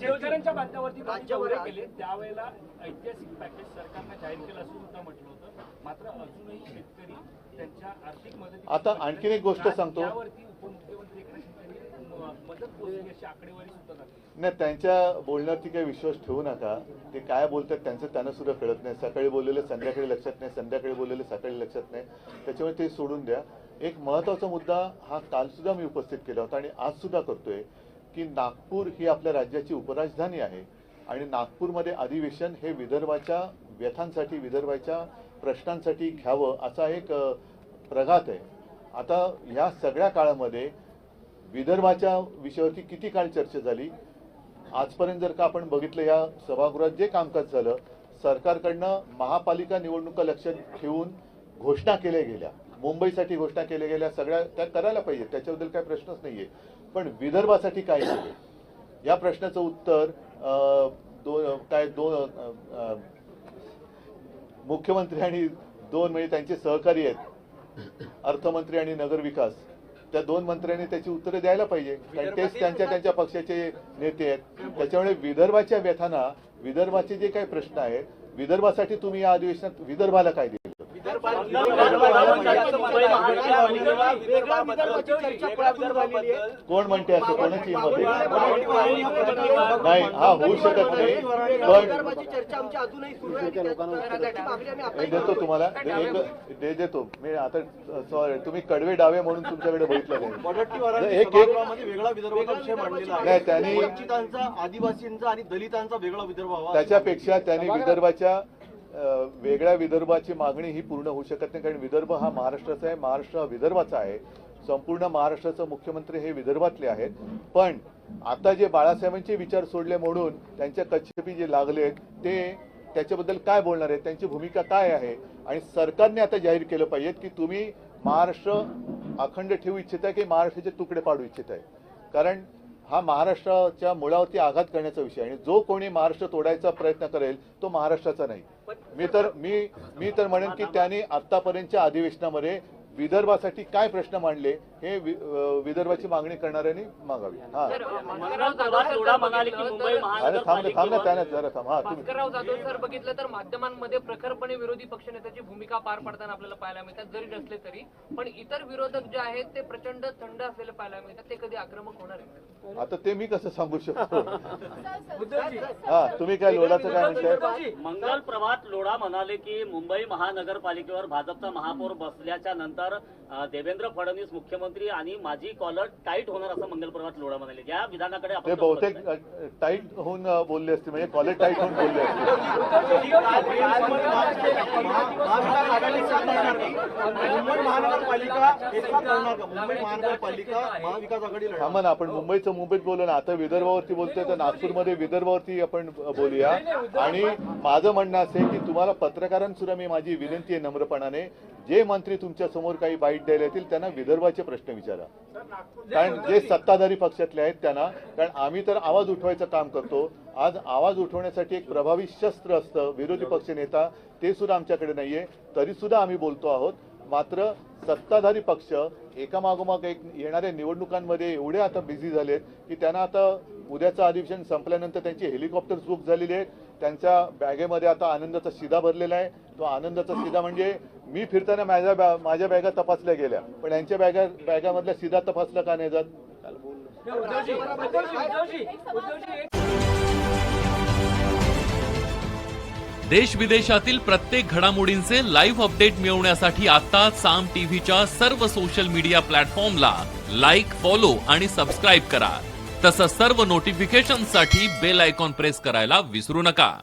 शेतकऱ्यांच्या बांधावरती दौरे केले त्यावेळेला ऐतिहासिक पॅकेज सरकारनं जाहीर केलं असं सुद्धा म्हटलं होतं. मात्र अजूनही शेतकरी त्यांच्या आर्थिक मदती आता आणखीन एक गोष्ट सांगतो. नाही त्यांच्या बोलण्यावरती काही विश्वास ठेवू नका. ते काय बोलतात त्यांचं त्यांना सुद्धा कळत नाही. सकाळी बोललेलं संध्याकाळी लक्षात नाही. संध्याकाळी बोललेलं सकाळी लक्षात नाही. त्याच्यामुळे ते सोडून द्या. एक महत्त्वाचा मुद्दा हा काल सुद्धा मी उपस्थित केला होता आणि आज सुद्धा करतोय की नागपूर ही आपल्या राज्याची उपराजधानी आहे आणि नागपूरमध्ये अधिवेशन हे विदर्भाच्या व्यथांसाठी विदर्भाच्या प्रश्नांसाठी घ्यावं असा एक प्रघात आहे. आता ह्या सगळ्या काळामध्ये विदर्भाच्या विषयावरती किती काळ चर्चा झाली? आजपर्यंत जर का आपण बघितलं या सभागृहात जे कामकाज झालं सरकारकडनं महापालिका निवडणुका लक्षात ठेवून घोषणा केल्या गेल्या. मुंबईसाठी घोषणा केल्या गेल्या सगळ्या त्या करायला पाहिजे त्याच्याबद्दल काही प्रश्नच नाहीये. पण विदर्भासाठी काय केले या प्रश्नाचं उत्तर अं, दोन काय दोन मुख्यमंत्री आणि दोन म्हणजे त्यांचे सहकारी आहेत. अर्थमंत्री आणि नगरविकास. त्या दोन मंत्र्यांनी त्याची उत्तरं द्यायला पाहिजे. कारण तेच त्यांच्या त्यांच्या पक्षाचे नेते आहेत. त्याच्यामुळे विदर्भाच्या व्यथांना विदर्भाचे जे काही प्रश्न आहेत विदर्भासाठी तुम्ही या अधिवेशनात विदर्भाला काय दिलं? कोण म्हणते असं? कोणाची? नाही हा होऊ शकत नाही पण देतो तुम्हाला. एक दे देतो. मी आता सॉरी तुम्ही कडवे डावे म्हणून तुमच्याकडे बघितलं नाही. वेगळा विषय मांडलेला त्यांनी- आदिवासींचा आणि दलितांचा वेगळा विदर्भ त्याच्यापेक्षा त्यांनी विदर्भाच्या वेगळ्या विदर्भाची मागणी ही पूर्ण होऊ शकत नाही कारण विदर्भ हा महाराष्ट्राचा आहे महाराष्ट्र हा विदर्भाचा आहे. संपूर्ण महाराष्ट्राचं मुख्यमंत्री हे विदर्भातले आहेत. पण आता जे बाळासाहेबांचे विचार सोडले म्हणून त्यांच्या कच्छपी जे लागले ते त्याच्याबद्दल काय बोलणार आहेत? त्यांची भूमिका काय आहे? आणि सरकारने आता जाहीर केलं पाहिजे की तुम्ही महाराष्ट्र अखंड ठेवू इच्छिताय की महाराष्ट्राचे तुकडे पाडू इच्छित आहे कारण हा महाराष्ट्राच्या मुळावरती आघात करण्याचा विषय आणि जो कोणी महाराष्ट्र तोडायचा प्रयत्न करेल तो महाराष्ट्राचा नाही. मी तर मी मी तर म्हणेन की त्यांनी आतापर्यंतच्या अधिवेशनामध्ये विदर्भासाठी काय प्रश्न मांडले हे विदर्भाची मागणी करणाऱ्यांनी मागावी. हा. अरे थांब ना थांब ना महानगरपालिकेवर त्याने जरा थांब. हा तुम्ही भास्करराव जाधव सर बघितलं तर माध्यमांमध्ये प्रखरपणे विरोधी पक्षनेत्याची भूमिका पार पडताना आपल्याला पाहायला मिळतात जरी नसले तरी. पण इतर विरोधक जे आहेत ते प्रचंड थंड असलेले पाहायला मिळतात. ते कधी आक्रमक होणार आहेत? आता ते मी कसं सांगू शकतो? हा तुम्ही काय लोडाचं काय म्हणताय? मंगल प्रभात लोढा म्हणाले की मुंबई महानगरपालिकेवर भाजपचा महापौर बसल्याच्या नंतर अ, देवेंद्र फडणवीस मुख्यमंत्री आणि माझी कॉलर टाईट होणार असं मंगल प्रभात लोढा म्हणाले. या विधानाकडे आपण बहुतेक? टाईट होऊन बोलले असते म्हणजे कॉलेज टाईट होऊन बोलले असते आपण मुंबईचं मुंबईत बोललो ना आता विदर्भावरती बोलतोय तर नागपूरमध्ये विदर्भावरती आपण बोलूया. आणि माझं म्हणणं असं आहे की तुम्हाला पत्रकारांसुद्धा मी माझी विनंती आहे नम्रपणाने. जे मंत्री तुमच्यासमोर काही बाईट द्यायला येतील त्यांना विदर्भाचे प्रश्न विचारा. कारण जे सत्ताधारी पक्षातले आहेत त्यांना कारण आम्ही तर आवाज उठवायचं काम करतो. आज आवाज उठवण्यासाठी एक प्रभावी शस्त्र असतं विरोधी पक्ष नेता ते सुद्धा आमच्याकडे नाहीये. तरी सुद्धा आम्ही बोलतो आहोत. मात्र सत्ताधारी पक्ष एकामागोमाग एक येणाऱ्या निवडणुकांमध्ये एवढे आता बिझी झालेत की त्यांना आता उद्याचं अधिवेशन संपल्यानंतर त्यांची हेलिकॉप्टर्स बुक झालेली आहेत. त्यांच्या बॅगेमध्ये आता आनंदाचा शिदा भरलेला आहे. तो आनंदाचा शिदा म्हणजे मी फिरताना माझ्या बॅ- माझ्या बॅगा तपासल्या गेल्या. पण यांच्या बॅगा बॅगामधल्या शिदा तपासला का नाही जात? देश विदेशातील प्रत्येक घडामोडींचे लाईव्ह अपडेट मिळवण्यासाठी आता साम टीव्हीच्या सर्व सोशल मीडिया प्लॅटफॉर्मला लाईक फॉलो आणि सबस्क्राईब करा. तसंच सर्व नोटिफिकेशनसाठी बेल आयकॉन प्रेस करायला विसरू नका.